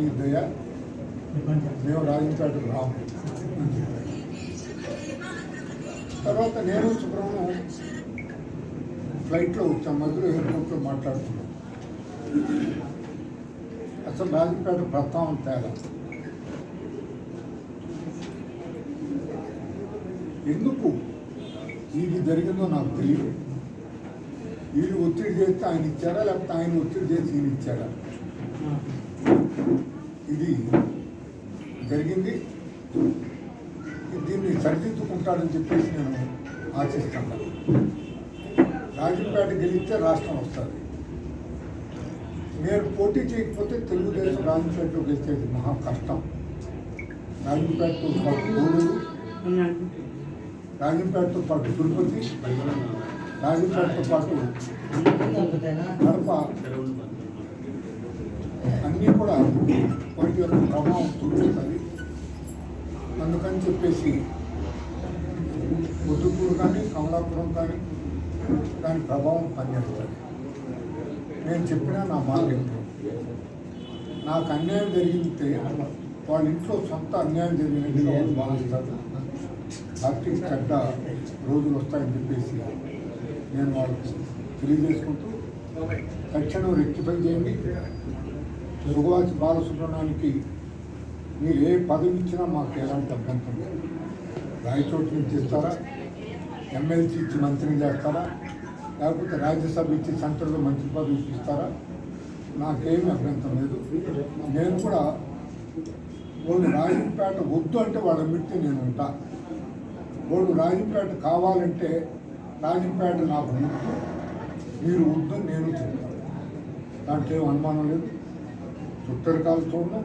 మీ దయ మేము రాజించాడు రాము. తర్వాత నేను సుబ్రహ్మణ్యం ఫ్లైట్లో వచ్చాం మధ్యలో ఎయిర్పోర్ట్లో మాట్లాడుతున్నాం. అసలు రాజంపేట ప్రస్తావన తేడా? ఎందుకు ఇది జరిగిందో నాకు తెలియదు. వీళ్ళు ఒత్తిడి చేస్తే ఆయన ఇచ్చాడా లేకపోతే ఆయన ఒత్తిడి చేసి ఈయన ఇచ్చాడా ఇది జరిగింది. దీన్ని సరిదిద్దుకుంటాడని చెప్పేసి నేను ఆశిస్తాను. రాజంపేట గెలిస్తే రాష్ట్రం వస్తుంది. నేను పోటీ చేయకపోతే తెలుగుదేశం రాజంపేటలో గెలిచేది మహా కష్టం. రాజంపేటతో పాటు గూడూరు రాజంపేటతో పాటు తిరుపతి రాజంపేటతో పాటు కడప. అన్నీ కూడా వాటి యొక్క ప్రభావం చూపిస్తుంది. అందుకని చెప్పేసి ముద్దుపూరు కానీ కమలాపురం కానీ దాని ప్రభావం పనిచేస్తుంది నేను చెప్పినా నా మాట నాకు అన్యాయం జరిగితే వాళ్ళ ఇంట్లో సొంత అన్యాయం జరిగింది వాళ్ళు భావిస్తారు పార్టీకి చెడ్డ రోజులు వస్తాయని చెప్పేసి నేను వాళ్ళకు తెలియజేసుకుంటూ తక్షణం రెక్టిఫై చేయండి. సుగవాసి బాలసుబ్రహ్మణ్యానికి మీరు ఏ పదవి ఇచ్చినా మాకు ఎలాంటి అభ్యంతరం లేదు. రాయచోటు నుంచి ఇస్తారా ఎమ్మెల్సీ ఇచ్చి మంత్రిని చేస్తారా? లేకపోతే రాజ్యసభ ఇచ్చి సెంటర్లో మంత్రి పదవి ఇస్తారా నాకేమీ అభ్యంతరం లేదు. నేను కూడా వాళ్ళు రాజంపేట వద్దు అంటే వాళ్ళ మిట్టి నేను ఉంటా. వాళ్ళు రాజంపేట కావాలంటే రాజంపేట నాకు ముక్కు మీరు వద్దు నేను చెప్తాను. దాంట్లో ఏం అనుమానం లేదు. చుట్టరికాలు చూడను